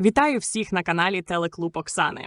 Вітаю всіх на каналі Телеклуб Оксани.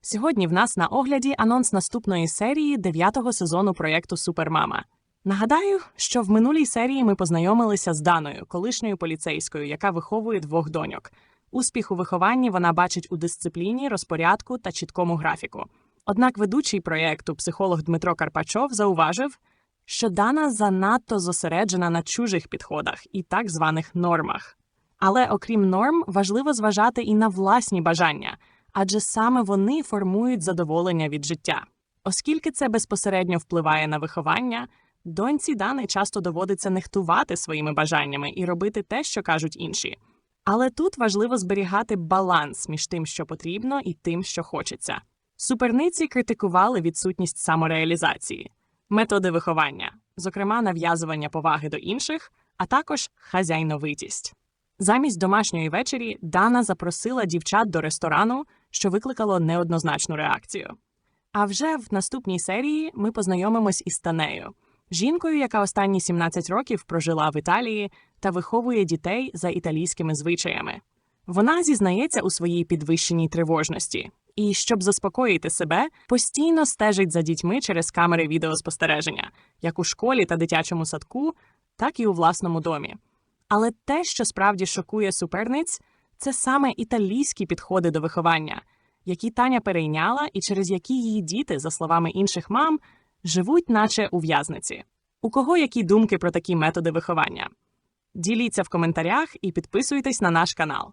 Сьогодні в нас на огляді анонс наступної серії дев'ятого сезону проєкту Супермама. Нагадаю, що в минулій серії ми познайомилися з Даною, колишньою поліцейською, яка виховує двох доньок. Успіх у вихованні вона бачить у дисципліні, розпорядку та чіткому графіку. Однак ведучий проєкту, психолог Дмитро Карпачов, зауважив, що Дана занадто зосереджена на чужих підходах і так званих нормах. Але окрім норм, важливо зважати і на власні бажання, адже саме вони формують задоволення від життя. Оскільки це безпосередньо впливає на виховання, доньці Дани часто доводиться нехтувати своїми бажаннями і робити те, що кажуть інші. Але тут важливо зберігати баланс між тим, що потрібно, і тим, що хочеться. Суперниці критикували відсутність самореалізації, методи виховання, зокрема нав'язування поваги до інших, а також хазяйновитість. Замість домашньої вечері Дана запросила дівчат до ресторану, що викликало неоднозначну реакцію. А вже в наступній серії ми познайомимось із Танею, жінкою, яка останні 17 років прожила в Італії та виховує дітей за італійськими звичаями. Вона зізнається у своїй підвищеній тривожності і, щоб заспокоїти себе, постійно стежить за дітьми через камери відеоспостереження, як у школі та дитячому садку, так і у власному домі. Але те, що справді шокує суперниць, це саме італійські підходи до виховання, які Таня перейняла і через які її діти, за словами інших мам, живуть, наче у в'язниці. У кого які думки про такі методи виховання? Діліться в коментарях і підписуйтесь на наш канал.